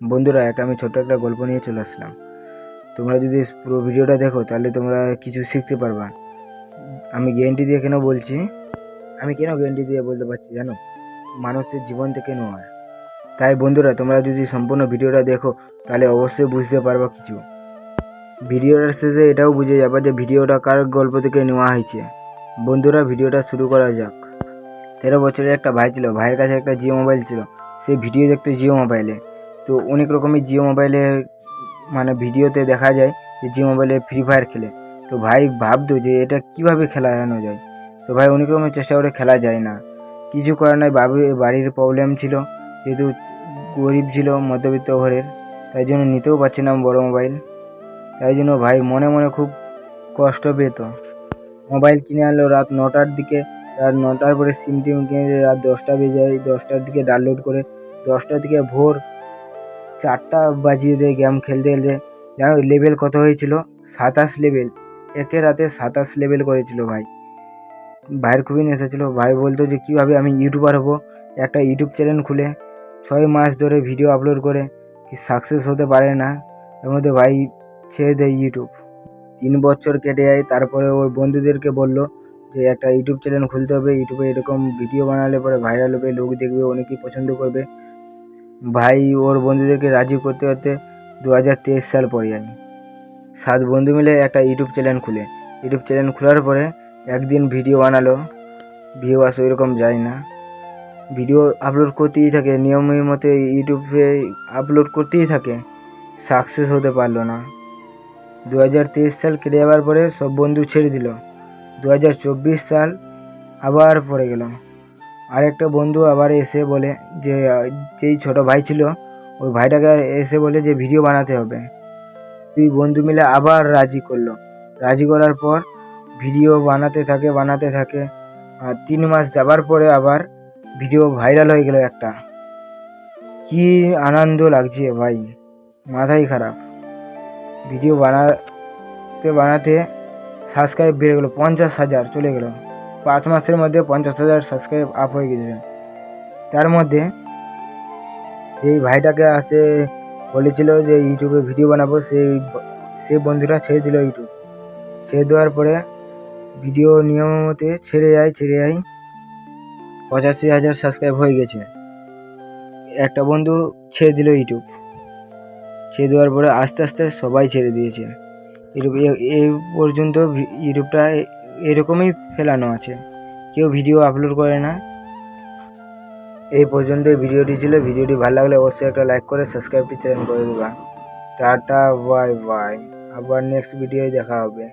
বন্ধুরা, একটা আমি ছোট্ট একটা গল্প নিয়ে চলে আসলাম। তোমরা যদি পুরো ভিডিওটা দেখো, তাহলে তোমরা কিছু শিখতে পারবা। আমি গ্যারেন্টি দিয়ে কেন বলছি? আমি কেন গ্যারেন্টি দিয়ে বলতে পারছি জানো? মানুষের জীবন থেকে নেওয়া তাই বন্ধুরা, তোমরা যদি সম্পূর্ণ ভিডিওটা দেখো, তাহলে অবশ্যই বুঝতে পারবা কিছু। ভিডিওটার শেষে এটাও বুঝে যাবে যে ভিডিওটা কার গল্প থেকে নেওয়া হয়েছে। বন্ধুরা, ভিডিওটা শুরু করা যাক। তেরো বছরের একটা ভাই ছিল, ভাইয়ের কাছে একটা জিও মোবাইল ছিল। সে ভিডিও দেখতে জিও মোবাইলে। তো অনেক রকমের জিও মোবাইলে মানে ভিডিওতে দেখা যায় যে জিও মোবাইলে ফ্রি ফায়ার খেলে। তো ভাই ভাবতো যে এটা কীভাবে খেলানো যায়? তো ভাই অনেক রকমের চেষ্টা করে খেলা যায় না। কিছু করার বাবু, বাড়ির প্রবলেম ছিল। যেহেতু গরিব ছিল, মধ্যবিত্ত ঘরের, তাই জন্য নিতেও পারছে না বড় মোবাইল। তাই জন্য ভাই মনে মনে খুব কষ্ট পেত। মোবাইল কিনে আনলো রাত নটার দিকে। রাত নটার পরে সিম টিম কিনে রাত দশটা বেজে যায়। দশটার দিকে ডাউনলোড করে দশটার দিকে ভোর চারটা বাজিয়ে দেয় গেম খেলতে খেলতে জানো লেভেল কত হয়েছিল? সাতাশ লেভেল একে রাতে সাতাশ লেভেল করেছিল ভাই। ভাইয়ের খুবই নেশা ভাই বলতো যে কীভাবে আমি ইউটিউবার হব? একটা ইউটিউব চ্যানেল খুলে, ছয় মাস ধরে ভিডিও আপলোড করে, কি সাকসেস হতে পারে না? এর মধ্যে ভাই ছেড়ে দেয় ইউটিউব তিন বছর কেটে যায়, তারপরে ওর বন্ধুদেরকে বলল যে একটা ইউটিউব চ্যানেল খুলতে হবে ইউটিউবে এরকম ভিডিও বানালে পরে ভাইরাল হবে, লোক দেখবে, অনেকেই পছন্দ করবে। ভাই, ওর বন্ধুদেরকে রাজি করতে করতে দু হাজার তেইশ সাল পরে যায় সাত বন্ধু মিলে একটা ইউটিউব চ্যানেল খুলে। ইউটিউব চ্যানেল খোলার পরে একদিন ভিডিও বানালো। ভিউ আসে ওইরকম যায় না। ভিডিও আপলোড করতেই থাকে, নিয়মের মতো ইউটিউবে আপলোড করতেই থাকে। সাকসেস হতে পারল না। দু হাজার তেইশ সাল কেটে যাওয়ার পরে সব বন্ধু ছেড়ে দিল। দু হাজার চব্বিশ সাল আবার পড়ে গেল আরেকটা বন্ধু আবার এসে বলে যে, যেই ছোট ভাই ছিল, ওই ভাইটাকে এসে বলে যে ভিডিও বানাতে হবে। দুই বন্ধু মিলে আবার রাজি করল। রাজি করার পর ভিডিও বানাতে থাকে বানাতে থাকে। আর তিন মাস যাবার পরে আবার ভিডিও ভাইরাল হয়ে গেল একটা। কি আনন্দ লাগছে ভাই, মাথাই খারাপ। ভিডিও বানাতে বানাতে সাবস্ক্রাইব বেড়ে গেলো, পঞ্চাশ হাজার চলে গেলো। পাঁচ মাসের মধ্যে পঞ্চাশ হাজার সাবস্ক্রাইব আপ হয়ে গেছে। তার মধ্যে যেই ভাইটাকে আসে বলেছিল যে ইউটিউবে ভিডিও বানাবো, সেই সে বন্ধুরা ছেড়ে দিল ইউটিউব। ছেড়ে দেওয়ার পরে ভিডিও নিয়ম মতে ছেড়ে যায় ছেড়ে যায় পঁচাশি হাজার সাবস্ক্রাইব হয়ে গেছে। একটা বন্ধু ছেড়ে দিল ইউটিউব। ছেড়ে দেওয়ার পরে আস্তে আস্তে সবাই ছেড়ে দিয়েছে। ইউটিউব এই পর্যন্ত ইউটিউবটা এরকমই ফেলানো আছে। কেউ ভিডিও আপলোড করে না। এই পর্যন্ত ভিডিওটি ছিল। ভিডিওটি ভালো লাগলে অবশ্যই একটা লাইক করে সাবস্ক্রাইবটি চ্যানেল করে দেবা। টাটা বাই বাই আবার নেক্সট ভিডিওয় দেখা হবে।